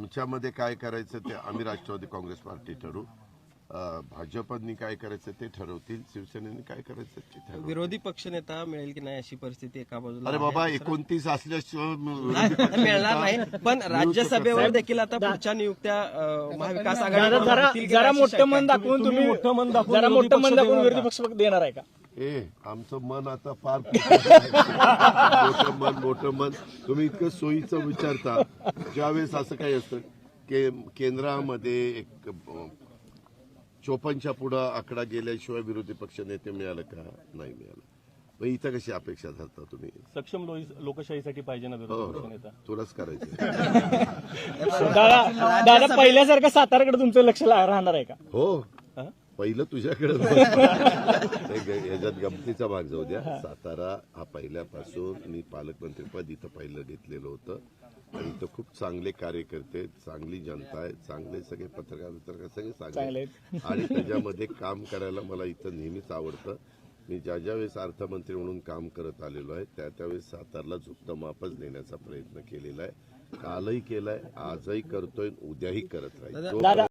आमच्यामध्ये काय करायचं ते आम्ही राष्ट्रवादी काँग्रेस पार्टी ठरवू अं, भाजपनी काय करायचं ते ठरवतील शिवसेनेने काय करायचं ते ठरवतील विरोधी पक्षनेता मिळेल की नाही अशी परिस्थिती एका बाजूला अरे. बाबा एकोणतीस असल्याशिवाय मिळणार नाही पण राज्यसभेवर. देखील आता पुढच्या नियुक्त्या महाविकास जरा आघाडीकडून जरा मोठं मन. दाखवून तुम्ही मोठं मन दाखवून जरा विरोधी मोठं मन पक्ष दाखवून देणार विरोधी का? पक्ष देणार आहे का ए आमचं मन आता फार मोठं मन मोठं मन. तुम्ही इतकं सोयीचं विचारता. ज्यावेळेस असं काही असतं के केंद्रामध्ये एक चोपनच्या पुढं आकडा गेल्याशिवाय विरोधी पक्ष नेते मिळालं का? नाही मिळालं. मग इथं कशी अपेक्षा धरता तुम्ही? सक्षम लोकशाहीसाठी पाहिजे ना हो विरोधी पक्षनेता तुलाच करायचं दादा दादा पहिल्यासारखं साताराकडे तुमचं लक्ष ला- राहणार आहे का? हो. हा? पहिलं तुझ्याकडे. याच्यात गमतीचा भाग जाऊ द्या. सातारा हा पहिल्यापासून मी पालकमंत्रीपद इथं पहिलं घेतलेलं होतं. आणि इथं खूप चांगले कार्यकर्ते चांगली जनता आहे चांगले सगळे पत्रकार पत्रकार सगळे चांगले. आणि त्याच्यामध्ये काम करायला मला इथं नेहमीच आवडतं. मी ज्या ज्या वेळेस अर्थमंत्री म्हणून काम करत आलेलो आहे त्या त्यावेळेस सातारला झुकतं मापच देण्याचा प्रयत्न केलेला आहे. कालही केलाय आजही करतोय उद्याही करत राहील.